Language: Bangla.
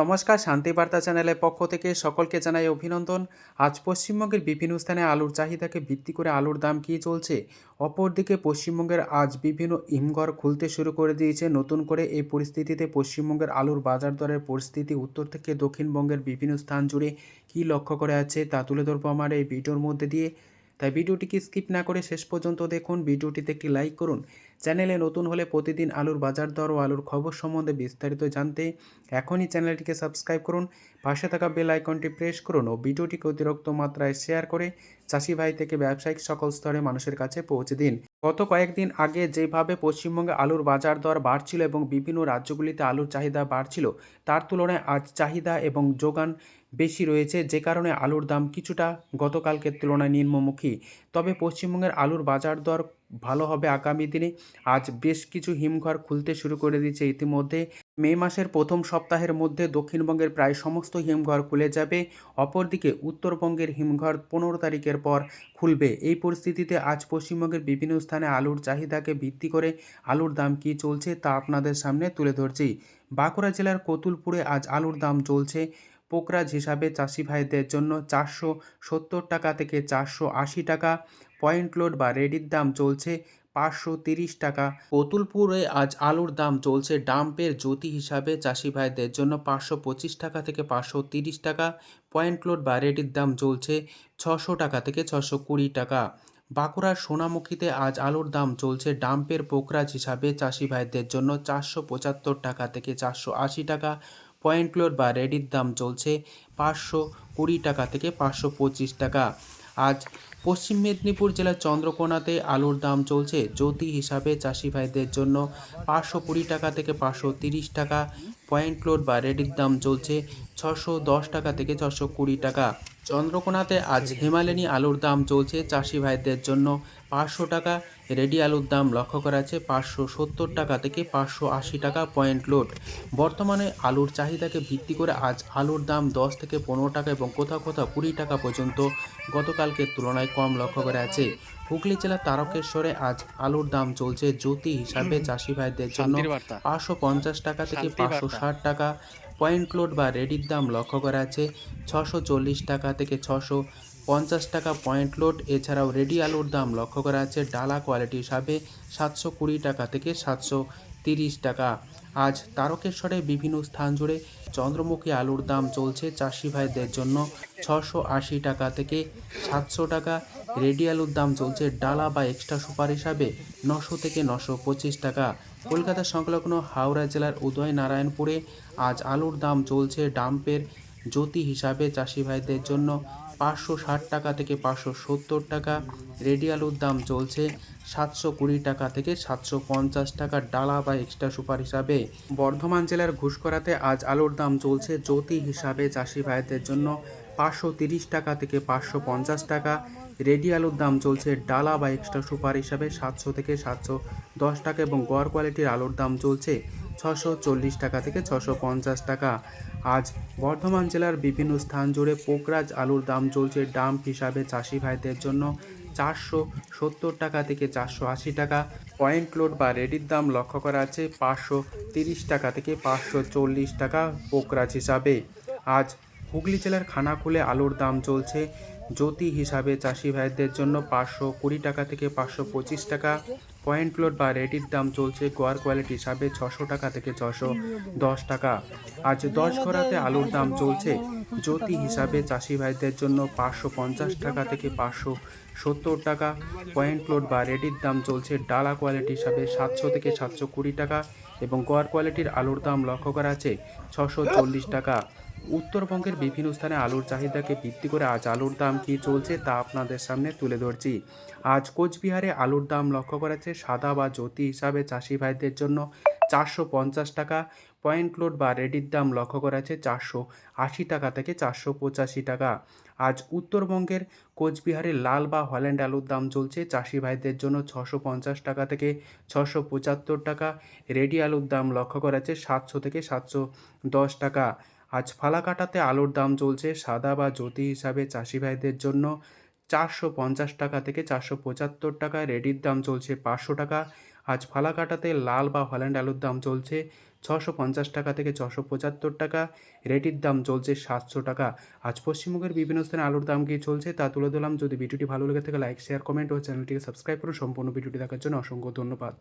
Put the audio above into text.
নমস্কার শান্তিবার্তা চ্যানেলের পক্ষ থেকে সকলকে জানাই অভিনন্দন। আজ পশ্চিমবঙ্গের বিভিন্ন স্থানে আলুর চাহিদাকে ভিত্তি করে আলুর দাম কী চলছে? অপরদিকে পশ্চিমবঙ্গের আজ বিভিন্ন হিমঘর খুলতে শুরু করে দিয়েছে। নতুন করে এই পরিস্থিতিতে পশ্চিমবঙ্গের আলুর বাজার দরের পরিস্থিতি উত্তর থেকে দক্ষিণবঙ্গের বিভিন্ন স্থান জুড়ে কী লক্ষ্য করে আছে তা তুলে ধরবো আমার এই ভিডিওর মধ্যে দিয়ে। তাই ভিডিওটিকে স্কিপ না করে শেষ পর্যন্ত দেখুন। ভিডিওটিতে একটি লাইক করুন। চ্যানেলে নতুন হলে প্রতিদিন আলুর বাজার দর ও আলুর খবর সম্বন্ধে বিস্তারিত জানতে এখনই চ্যানেলটিকে সাবস্ক্রাইব করুন। পাশে থাকা বেল আইকনটি প্রেস করুন ও ভিডিওটিকে অতিরিক্ত মাত্রায় শেয়ার করে চাষি ভাই থেকে ব্যবসায়িক সকল স্তরে মানুষের কাছে পৌঁছে দিন। গত কয়েকদিন আগে যেভাবে পশ্চিমবঙ্গে আলুর বাজার দর বাড়ছিল এবং বিভিন্ন রাজ্যগুলিতে আলুর চাহিদা বাড়ছিল, তার তুলনায় আজ চাহিদা এবং যোগান বেশি রয়েছে, যে কারণে আলুর দাম কিছুটা গতকালকের তুলনায় নিম্নমুখী। তবে পশ্চিমবঙ্গের আলুর বাজার দর ভালো হবে আগামী দিনে। আজ বেশ কিছু হিমঘর খুলতে শুরু করে দিয়েছে। ইতিমধ্যে মে মাসের প্রথম সপ্তাহের মধ্যে দক্ষিণবঙ্গের প্রায় সমস্ত হিমঘর খুলে যাবে। অপরদিকে উত্তরবঙ্গের হিমঘর পনেরো তারিখের পর খুলবে। এই পরিস্থিতিতে আজ পশ্চিমবঙ্গের বিভিন্ন স্থানে আলুর চাহিদাকে ভিত্তি করে আলুর দাম কী চলছে তা আপনাদের সামনে তুলে ধরছি। বাঁকুড়া জেলার কতুলপুরে আজ আলুর দাম চলছে পোকরাজ হিসাবে চাষি ভাইদের জন্য চারশো সত্তর টাকা থেকে চারশো আশি টাকা, পয়েন্ট লোড বা রেডির দাম চলছে পাঁচশো তিরিশ টাকা। কতুলপুরে আজ আলুর দাম চলছে ডাম্পের জ্যোতি হিসাবে চাষি ভাইদের জন্য পাঁচশো পঁচিশ টাকা থেকে পাঁচশো তিরিশ টাকা, পয়েন্ট লোড বা রেডির দাম চলছে ছশো টাকা থেকে ছশো কুড়ি টাকা। বাঁকুড়ার সোনামুখীতে আজ আলুর দাম চলছে ডাম্পের পোকরাজ হিসাবে চাষি ভাইদের জন্য চারশো পঁচাত্তর টাকা থেকে চারশো আশি টাকা পয়েন্ট লোড বা রেডির দাম চলছে পাঁচশো কুড়ি টাকা থেকে পাঁচশো পঁচিশ টাকা। আজ পশ্চিম মেদিনীপুর জেলার চন্দ্রকোনাতে আলুর দাম চলছে জ্যোতি হিসাবে চাষি ভাইদের জন্য পাঁচশো কুড়ি টাকা থেকে পাঁচশো তিরিশ টাকা। পয়েন্ট লোড বা রেডির দাম চলছে ছশো দশ টাকা থেকে ছশো কুড়ি টাকা। চন্দ্রকোনাতে আজ হিমালয়ানি আলুর দাম চলছে চাষি ভাইদের জন্য পাঁচশো টাকা। রেডি আলুর দাম লক্ষ্য করা আছে পাঁচশো সত্তর টাকা থেকে পাঁচশো আশি টাকা পয়েন্ট লোড। বর্তমানে আলুর চাহিদাকে ভিত্তি করে আজ আলুর দাম দশ থেকে পনেরো টাকা এবং কোথাও কোথাও কুড়ি টাকা পর্যন্ত। গতকালকের তুলনায় কম লক্ষ্য করা আছে হুগলি জেলার তারকেশ্বরে আজ আলুর দাম চলছে জ্যোতি হিসাবে। চাষি ভাইদের জন্য পাঁচশো পঞ্চাশ টাকা থেকে পাঁচশো ষাট টাকা। পয়েন্ট লোড বা রেডির দাম লক্ষ্য করা আছে ছশো চল্লিশ টাকা থেকে ছশো পঞ্চাশ টাকা পয়েন্ট লোড। এছাড়াও রেডি আলুর দাম লক্ষ্য করা আছে ডালা কোয়ালিটি হিসাবে সাতশো কুড়ি টাকা থেকে সাতশো তিরিশ টাকা। আজ তারকেশ্বরে বিভিন্ন স্থান জুড়ে চন্দ্রমুখী আলুর দাম চলছে চাষি ভাইদের জন্য ছশো আশি টাকা থেকে সাতশো টাকা। রেডি আলুর দাম চলছে ডালা বা এক্সট্রা সুপার হিসাবে নশো থেকে নশো পঁচিশ টাকা। কলকাতা সংলগ্ন হাওড়া জেলার উদয় নারায়ণপুরে আজ আলুর দাম চলছে ডাম্পের জ্যোতি হিসাবে চাষি ভাইদের জন্য পাঁচশো ষাট টাকা থেকে পাঁচশো সত্তর টাকা। রেডি আলুর দাম চলছে সাতশো কুড়ি টাকা থেকে সাতশো পঞ্চাশ টাকা ডালা বা এক্সট্রা সুপার হিসাবে। বর্ধমান জেলার ঘুষকরাতে আজ আলুর দাম চলছে জ্যোতি হিসাবে চাষি ভাইদের জন্য পাঁচশো তিরিশ টাকা থেকে পাঁচশো পঞ্চাশ টাকা। রেডি আলুর দাম চলছে ডালা বা এক্সট্রা সুপার হিসাবে সাতশো থেকে সাতশো দশ টাকা এবং গড় কোয়ালিটির আলুর দাম চলছে ছশো চল্লিশ টাকা থেকে ছশো পঞ্চাশ টাকা। আজ বর্ধমান জেলার বিভিন্ন স্থান জুড়ে পোকরাজ আলুর দাম চলছে ডাম্প হিসাবে চাষি ভাইদের জন্য চারশো সত্তর টাকা থেকে চারশো আশি টাকা। পয়েন্ট লোড বা রেডির দাম লক্ষ্য করা আছে পাঁচশো তিরিশ টাকা থেকে পাঁচশো চল্লিশ টাকা পোকরাজ হিসাবে। আজ হুগলি জেলার খানাকুলে আলুর দাম চলছে জ্যোতি হিসাবে চাষি ভাইদের জন্য পাঁচশো কুড়ি টাকা থেকে পাঁচশো পঁচিশ টাকা। পয়েন্ট লোড বা রেডির দাম চলছে গোয়ার কোয়ালিটি হিসাবে ছশো টাকা থেকে ছশো দশ টাকা। আজ দশ ঘোড়াতে আলুর দাম চলছে জ্যোতি হিসাবে চাষি ভাইদের জন্য পাঁচশো পঞ্চাশ টাকা থেকে পাঁচশো সত্তর টাকা। পয়েন্ট লোড বা রেডির দাম চলছে ডালা কোয়ালিটি হিসাবে সাতশো থেকে সাতশো কুড়ি টাকা এবং গোয়ার কোয়ালিটির আলুর দাম লক্ষ্য করা আছে ছশো চল্লিশ টাকা। উত্তরবঙ্গের বিভিন্ন স্থানে আলুর চাহিদাকে ভিত্তি করে আজ আলুর দাম কী চলছে তা আপনাদের সামনে তুলে ধরছি। আজ কোচবিহারে আলুর দাম লক্ষ্য করা যাচ্ছে সাদা বা জ্যোতি হিসাবে চাষি ভাইদের জন্য চারশো পঞ্চাশ টাকা, পয়েন্ট লোড বা রেডির দাম লক্ষ্য করা যাচ্ছে চারশো আশি টাকা থেকে চারশো পঁচাশি টাকা। আজ উত্তরবঙ্গের কোচবিহারে লাল বা হল্যান্ড আলুর দাম চলছে চাষি ভাইদের জন্য ছশো পঞ্চাশ টাকা থেকে ছশো পঁচাত্তর টাকা, রেডি আলুর দাম লক্ষ্য করা যাচ্ছে সাতশো থেকে সাতশো দশ টাকা। আজ ফালাকাটাতে আলুর দাম চলছে সাদা বা জ্যোতি হিসাবে চাষি ভাইদের জন্য চারশো পঞ্চাশ টাকা থেকে চারশো পঁচাত্তর টাকা রেডির দাম চলছে পাঁচশো টাকা। আজ ফালাকাটাতে লাল বা হল্যান্ড আলুর দাম চলছে ছশো পঞ্চাশ টাকা থেকে ছশো পঁচাত্তর টাকা রেটির দাম চলছে সাতশো টাকা। আজ পশ্চিমবঙ্গের বিভিন্ন স্থানে আলুর দাম কী চলছে তা তুলে ধরলাম। যদি ভিডিওটি ভালো লেগে থাকে, লাইক শেয়ার কমেন্ট ও চ্যানেলটিকে সাবস্ক্রাইব করুন। সম্পূর্ণ ভিডিওটি দেখার জন্য অসংখ্য ধন্যবাদ।